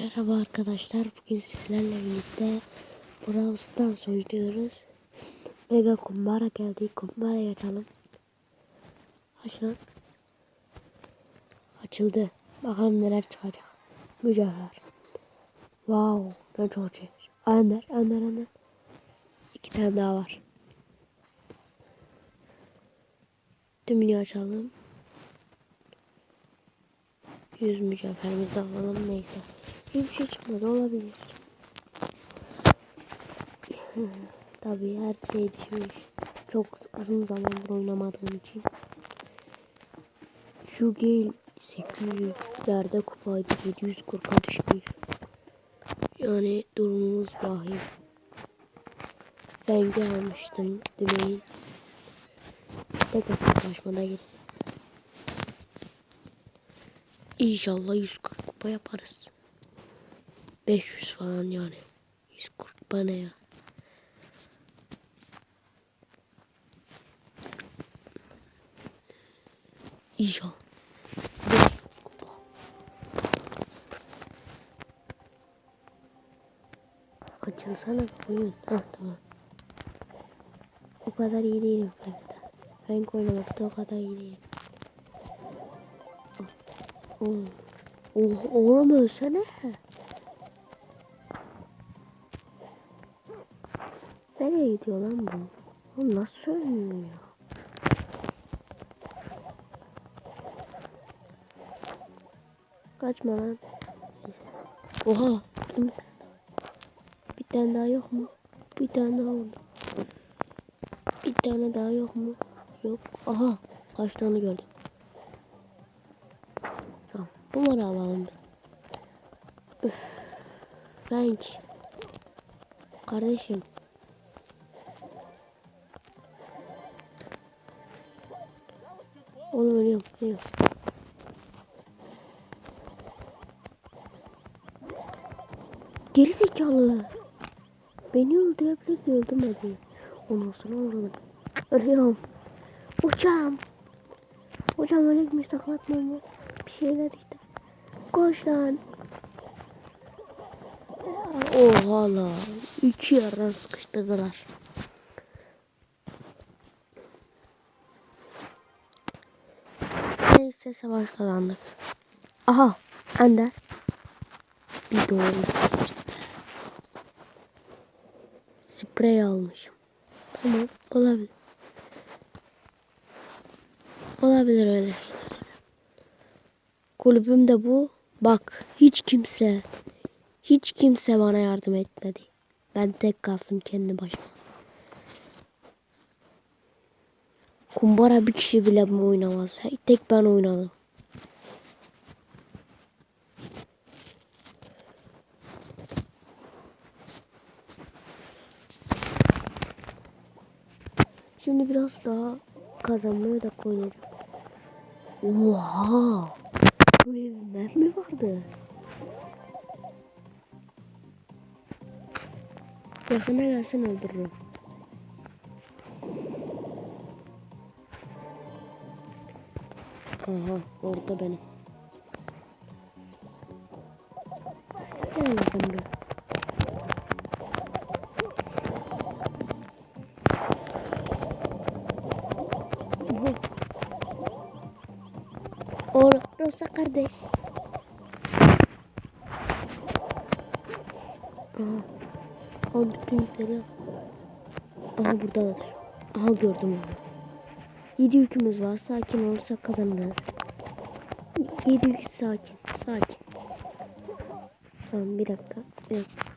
Merhaba arkadaşlar. Bugün sizlerle birlikte Brawl Stars oynuyoruz. Mega kumbara geldi. Kumbara açalım. Aç lan. Açıldı. Bakalım neler çıkacak. Mücevher. Wow. Ne çok şey. Ender, ender, ender. İki tane daha var. Tümünü açalım. 100 mücevherimizi alalım neyse. Hiçbir şey çıkmadı olabilir. Tabii her şey düşmüş. Çok uzun zamandır oynamadığım için. Şu gel 800'lerde kupaydı 740'a düşmüş. Yani durumumuz vahim. Rengi almıştım demeyin. Tek hesaplaşmada gidip. İnşallah 140 kupa yaparız. 500 falan yani. 140 kupa ne ya? İnşallah. 500 kupa. Açılsana oyun. Ah tamam. O kadar iyi değilim Frank'ta. Frank oynamakta o kadar iyi değilim. Oh, oh oğlum ölsene. Nereye gidiyor lan bu? Oğlum nasıl ölmüyor ya? Kaçma lan. Oha. Bir tane daha yok mu? Bir tane daha oldu. Bir tane daha yok mu? Yok. Aha. Kaç tane gördüm. Tamam. Bunları alalım. Üf. Frank. Kardeşim. Oğlum ölüyorum. Ölüyorum. Geri zekalı. Beni öldürebilirdi öldürmedi. Ondan sonra vuralım. Ölüyorum. Uçağım. Hocam öyle gitmiş taklatma mı? Bir şeyler işte. Koş lan. Oha la. İki yerden sıkıştırdılar. Neyse savaş kazandık. Aha. Ender. Bir doğru. Sprey almışım. Tamam olabilir. Olabilir öyle şeyler. Kulübüm de bu. Bak hiç kimse hiç kimse bana yardım etmedi. Ben tek kalsın kendi başıma. Kumbara bir kişi bile mi oynamaz? Tek ben oynadım. Şimdi biraz daha kazanmaya da oynayacağım. Oha! Bir map mi vardı? Yakına gelsin öldürürüm. Aha orada benim. Gel bakalım buraya. Oha. O Rosa kardeş. Aha. Al bütün al. Aha buradalar. Aha gördüm onu. 7 yükümüz var. Sakin olursak kazanırız. 7 yük sakin. Sakin. Tamam bir dakika. Dakika.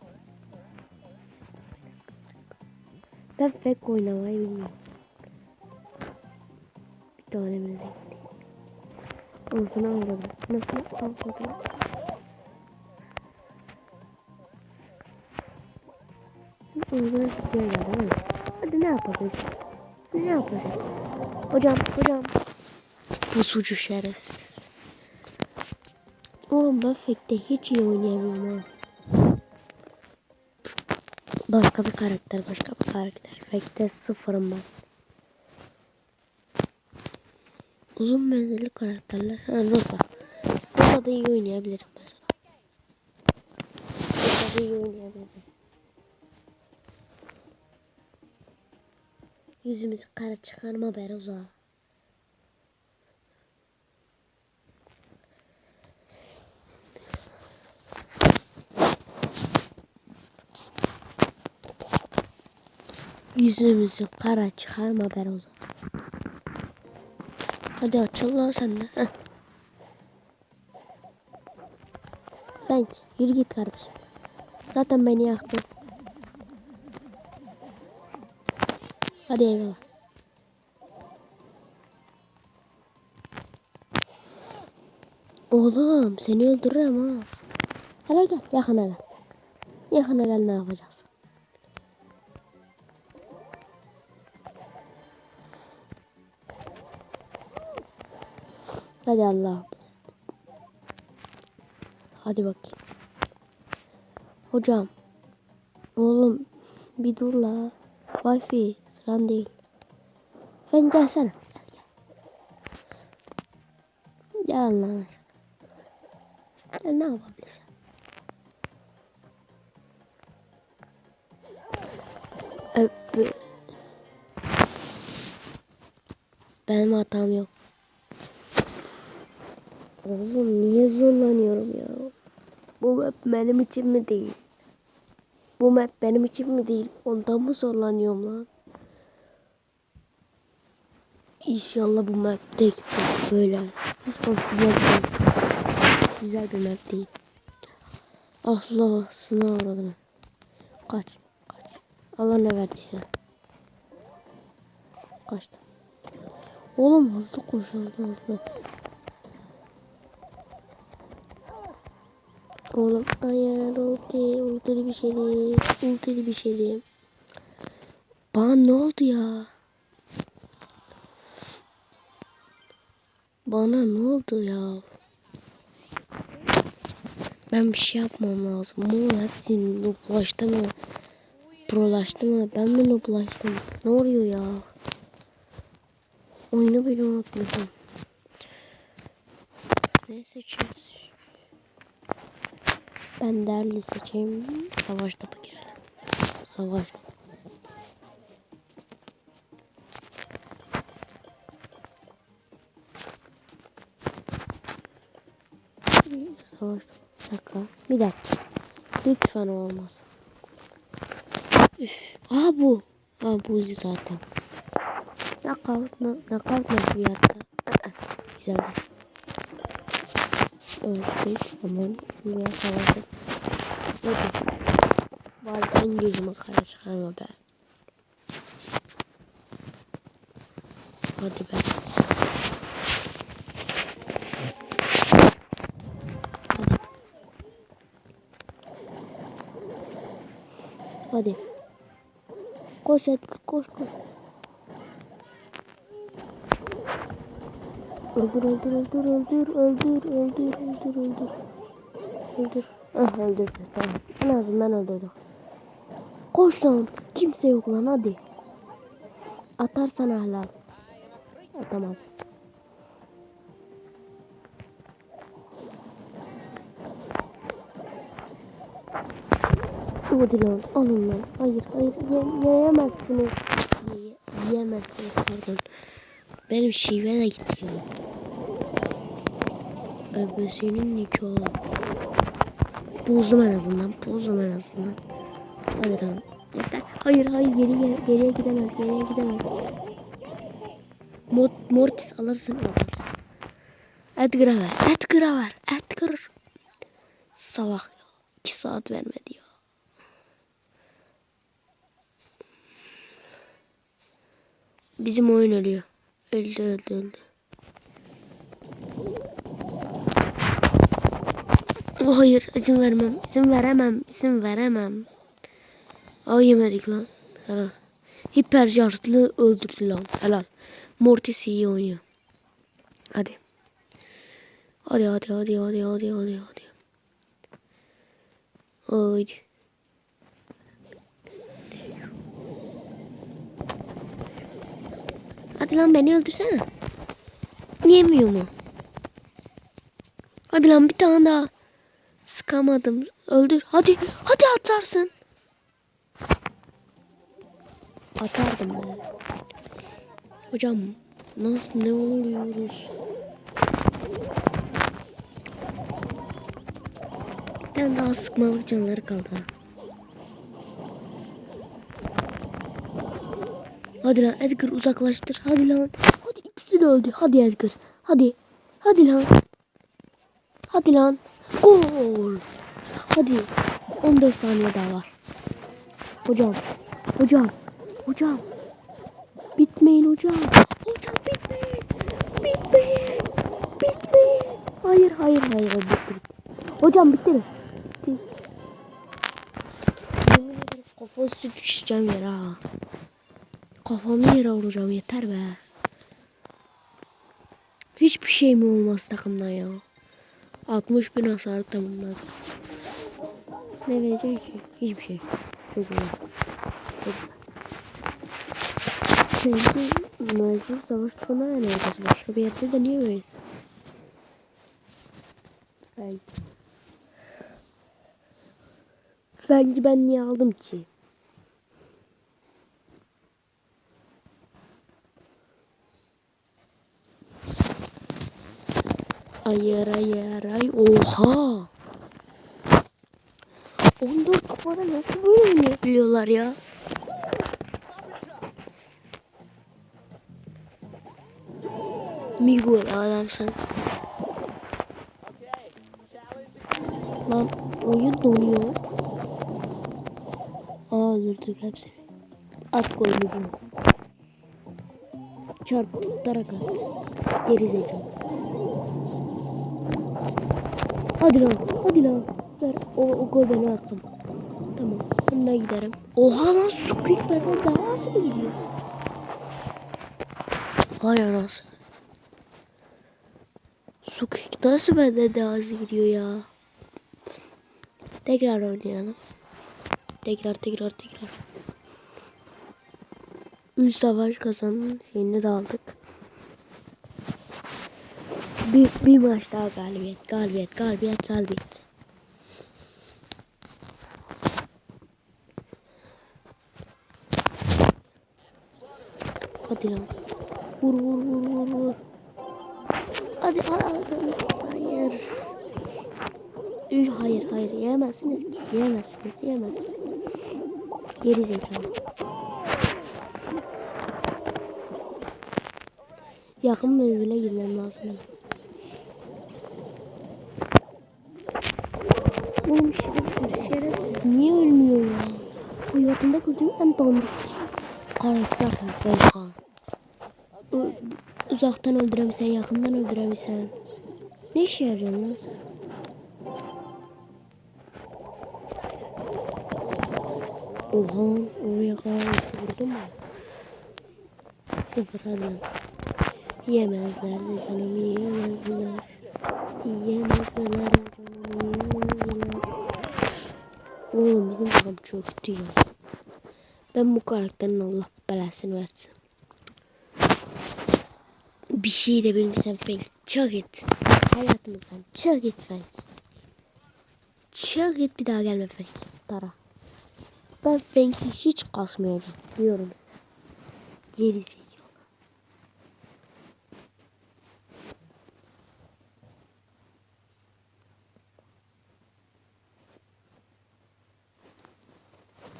Ben fake oynamayı bilmiyorum. Bir tane mi de Onu sana. Nasıl aldım? Onu böyle değil mi? Hadi ne yapacağız? Ne yapacağız? Hocam, hocam. Bu sucu şerefsiz. Oğlum Fake'de hiç iyi oynayamıyorum ha. Başka bir karakter, başka bir karakter. Fake'de sıfırım ben. Uzun menzilli karakterler. Ha Rosa. Rosa da iyi oynayabilirim mesela. iyi oynayabilirim. Yüzümüzü kara çıkarma Beroza. Yüzümüzü kara çıkarma Beroza. Hadi açıl lan sen de. Heh. Yürü git kardeşim. Zaten beni yaktın. Hadi eyvallah. Oğlum seni öldürürüm ha. Hele gel yakına gel. Yakına gel ne yapacağız? Hadi Allah. Hadi bakayım. Hocam. Oğlum bir dur la. Wi-Fi sıran değil. Sen gelsene. Gel gel. Gel aşkına. Gel ne yapabilirsin? Benim hatam yok. Oğlum niye zorlanıyorum ya? Bu map benim için mi değil? Bu map benim için mi değil? Ondan mı zorlanıyorum lan? İnşallah bu map tek böyle. Hiç güzel bir Güzel bir map değil. Asla sınav uğradım. Kaç. Kaç. Allah ne verdiyse. Kaçtım. Oğlum hızlı koş hızlı hızlı. Oğlum hayır ulti ultili bir şey değil. Ultili bir şey değil. Bana ne oldu ya? Bana ne oldu ya? Ben bir şey yapmam lazım. Bu hepsi noplaştı mı? Prolaştı mı? Ben mi noplaştım? Ne oluyor ya? Oyunu bile unutmuşum. Ne seçeceğiz? Ben derli seçeyim. Savaş topu girelim. Savaş topu. Bir dakika. Lütfen olmasın. Üf. Aa bu. Aa bu zaten. Knockout? Knockout mı bir yerde? Güzel. Öldük. Hemen buraya savaştık. Hadi. Bari sen gözüme kara çıkarma be. Hadi be. Hadi. Koş Edgar koş koş. Öldür öldür öldür öldür öldür öldür öldür öldür. Öldür. Ah öldürdü tamam. En azından öldürdü. Koş lan. Kimse yok lan hadi. Atarsan hala. Atamam. Alın lan. Hayır hayır ye, yiyemezsiniz. Ye, yiyemezsiniz pardon. Benim şive de gitti ya. Öbürsünün nikahı. Bozdum en azından. Bozdum en azından. Hadi lan. Yeter. Hayır hayır geri geri geriye gidemez. Geriye gidemez. Mort, Mortis alırsın alırsın. Edgar'a ver. Edgar'a ver. Edgar. Salak ya. İki saat vermedi ya. Bizim oyun ölüyor. Öldü öldü öldü. Oh, hayır izin vermem. izin veremem. izin veremem. Ay yemedik lan. Helal. Hiper şartlı öldürdü lan. Helal. Mortis iyi oynuyor. Hadi. Hadi hadi hadi hadi hadi hadi hadi. Haydi. Hadi lan beni öldürsene. Yemiyor mu? Hadi lan bir tane daha. Sıkamadım. Öldür. Hadi. Hadi atarsın. Atardım be. Hocam nasıl ne oluyoruz? Bir tane daha sıkmalık canları kaldı. Hadi lan Edgar uzaklaştır. Hadi lan. Hadi ikisi de öldü. Hadi Edgar. Hadi. Hadi lan. Hadi lan. Gol. Hadi. 14 saniye daha var. Hocam. Hocam. Hocam. Bitmeyin hocam. Hocam bitmeyin. Bitmeyin. Bitmeyin. Hayır hayır hayır. Bitti. Hocam bitti? Bitti. Kafası düşeceğim yere ha. Kafamı yere vuracağım yeter be. Hiçbir şey mi olmaz takımdan ya? 60 bin hasar tamamladı. Ne verecek ki? Hiçbir şey. Çok güzel. Çok güzel. Çünkü mecbur savaş ne yapacağız? Başka bir yerde deneyemeyiz. Belki. Belki ben niye aldım ki? Hayır hayır hayır. Oha. 14 kupada nasıl böyle oynayabiliyorlar ya? Miguel adamsın. Lan oyun donuyor. Aa öldürdük hepsini. At golünü bunu. Çarp tutarak at. Geri zekalı. Hadi lan, hadi lan. Ver, o, o gol beni attım. Tamam, önüne giderim. Oha lan Squeak benden daha az mı gidiyor? Vay anasını. Squeak nasıl benden daha az gidiyor ya? Tekrar oynayalım. Tekrar tekrar tekrar. 3 savaş kazanın şeyini de aldık. Bir, bir maç daha galibiyet, galibiyet, galibiyet, galibiyet. Hadi lan. Vur vur vur vur vur. Hadi aldım. Hayır. Üy, hayır hayır yiyemezsiniz ki. Yiyemezsiniz yiyemezsiniz. Geri zekalı. Yakın menzile girmem lazım. benim. Oğlum şerefsiz şerefsiz. Niye ölmüyor ya? Hayatımda gördüğüm en dandik karaktersin. Ö- Uzaktan öldüremesen, yakından öldüremesen. Ne işe yarıyorsun lan sen? Oha, oraya kadar vurdun mu? Sıfır lan. Yemezler de canımı yemezler. Yemezler de canımı yemezler. Oğlum bizim babam çöktü ya. Ben bu karakterin Allah belasını versin. Bir şey de bilmişsem Fenk. Çık git. Hayatımızdan çık git Fenk. Çık git bir daha gelme Fenk. Tara. Ben Fenk'i hiç kasmayacağım. Diyorum size. Geri.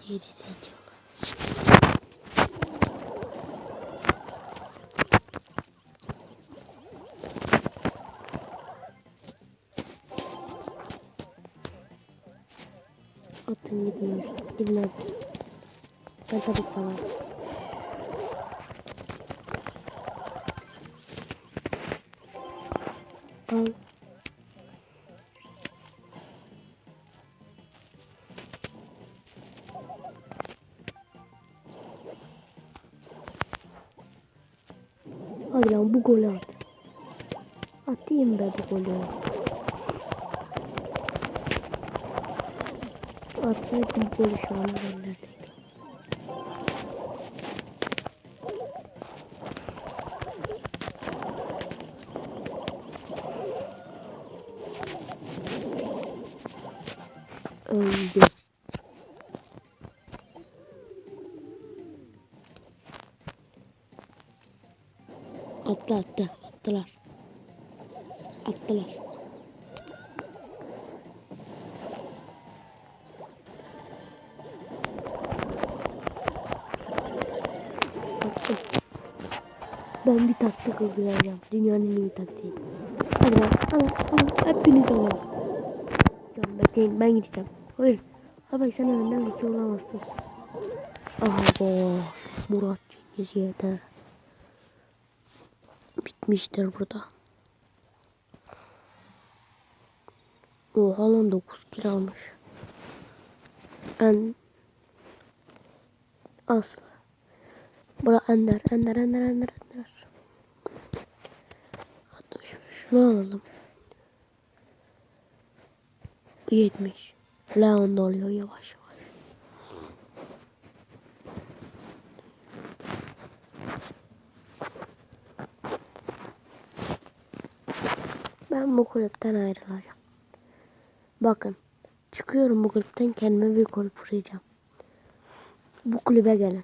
Geri zekalı. Al. Hadi lan bu golü at. Atayım be bu golü. Atsaydım golü şu an gönderdim. Atla attı. Attılar. Attılar. Attım. Ben bir taktik uygulayacağım. Dünyanın en iyi taktiği. Hadi lan. Alın, alın. Hepiniz alın. Tamam bekleyin. Ben gideceğim. Hayır. Abi sen önden bir şey olamazsın. Aha bu. Murat Cengiz yeter. Bitmiştir burada. Oha lan 9 kilo almış. En Aslı. Bura Ender, Ender, Ender, Ender, Ender. 65. Şunu alalım. 70. Leon da oluyor yavaş yavaş. Ben bu kulüpten ayrılacağım. Bakın. Çıkıyorum bu kulüpten kendime bir kulüp kuracağım. Bu kulübe gelin.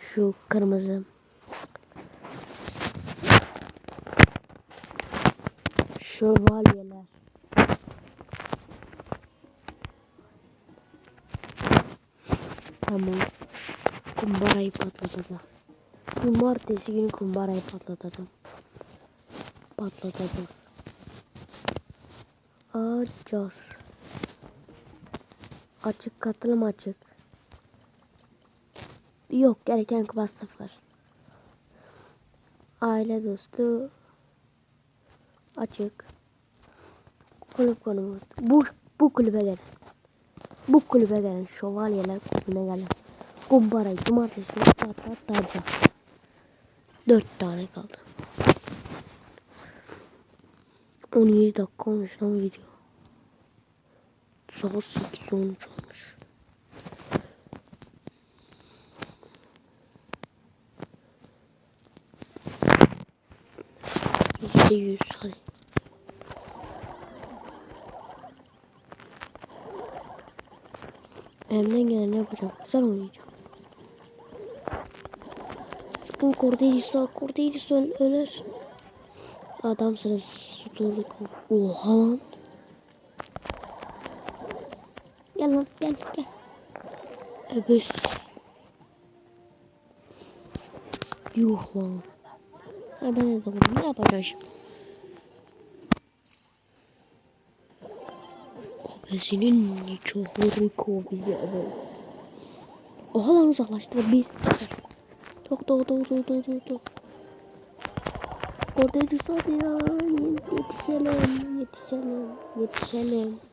Şu kırmızı. Şövalyeler. Tamam. Kumbarayı patlatacağız. Cumartesi günü kumbarayı patlatacağım. Patlatacağız. Açacağız. Açık katılım açık. Yok gereken kupas sıfır. Aile dostu açık. Kulüp konumu. Bu, bu kulübe gelin. Bu kulübe gelin. Şövalyeler kulübüne gelin. Kumbarayı cumartesi günü patlatacağız. Dört tane kaldı. 17 dakika olmuş lan video. Saat 8 olmuş olmuş. Yüzde yüz hadi. Elimden geleni yapacağım. Güzel oynayacağım. Sakın Cordelis'a, Cordelis öl ölür. Adamsınız. Sutuluk. Oha lan. Gel lan gel gel. Öbüs. Yuh lan. Ha ben de doğru. Ne yapacağım şimdi? Abesinin çok harika bizi abi. Oha lan uzaklaştı. Biz. Çok doğru doğru doğru doğru doğru. Orada bir hadi ya. Yetişelim. Yetişelim. Yetişelim.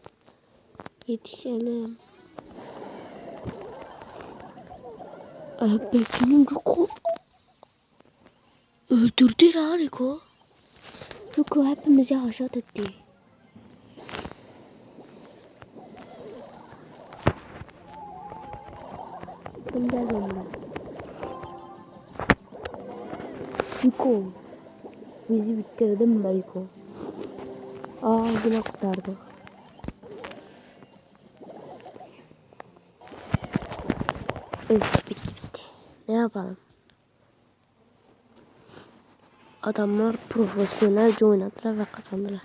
Yetişelim. Abesinin çok Öldürdü la Rico. Rico hepimizi haşat etti. Gönder benimle. Rico. Bizi bitirdin mi Rico? Ağzına kurtardı. Öf bitti bitti. Ne yapalım? Adamlar profesyonelce oynadılar ve kazandılar.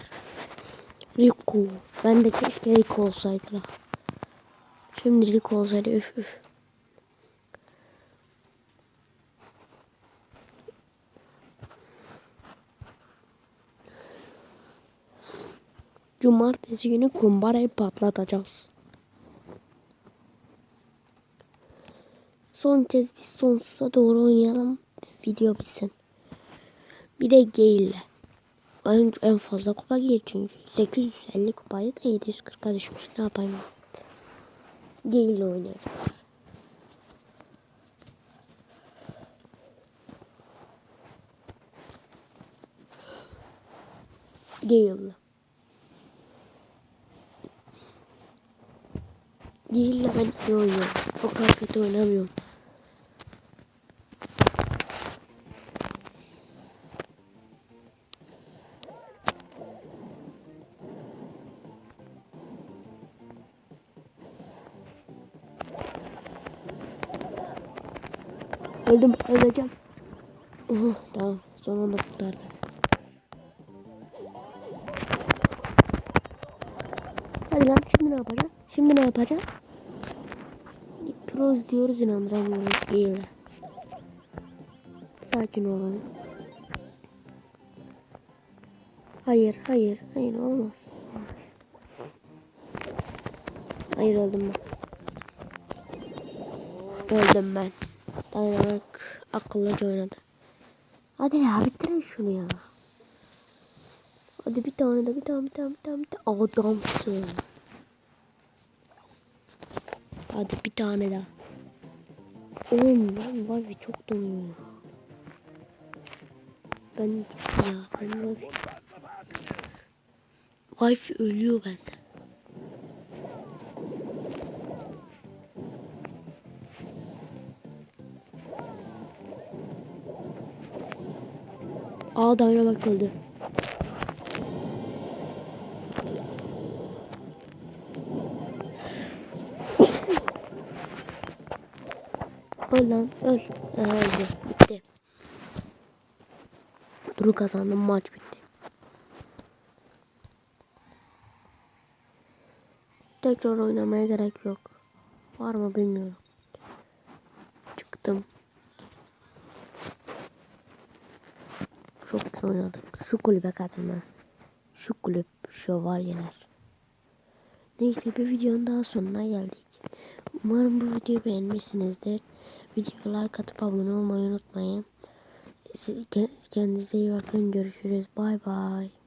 Rico. Ben de keşke Rico olsaydılar. Şimdi Rico olsaydı üf üf. Cumartesi günü kumbarayı patlatacağız. Son kez biz sonsuza doğru oynayalım. Video bitsin. Bir de Gale. En, en fazla kupa gelir çünkü. 850 kupayı da 740'a düşmüş. Ne yapayım? Gale oynayacağız. Gale. Gale'le ben iyi oynuyorum. O kadar kötü oynamıyorum. Öldüm. Öleceğim. Oh, tamam. Son anda kurtardım. Hadi lan şimdi ne yapacağız? Şimdi ne yapacağız? Proz diyoruz inandıramıyoruz değil. Sakin olun. Hayır, hayır, hayır olmaz. Hayır öldüm ben. Öldüm ben. Dayanamak akıllıca oynadı. Hadi ya bitirin şunu ya. Hadi bir tane de bir tane bir tane bir tane bir tane. Adamsın. Hadi bir tane daha. Oğlum ben Wi-Fi çok donuyor. Ben ya ben. Wi-Fi ölüyor bende. Aa daire bak öldü. Öl öldü. Bitti. Duru kazandım maç bitti. Tekrar oynamaya gerek yok. Var mı bilmiyorum. Çıktım. Çok güzel oynadık. Şu kulübe katılma. Şu kulüp şövalyeler. Neyse bir videonun daha sonuna geldik. Umarım bu videoyu beğenmişsinizdir. Videoya like atıp abone olmayı unutmayın. Kendinize iyi bakın. Görüşürüz. Bay bay.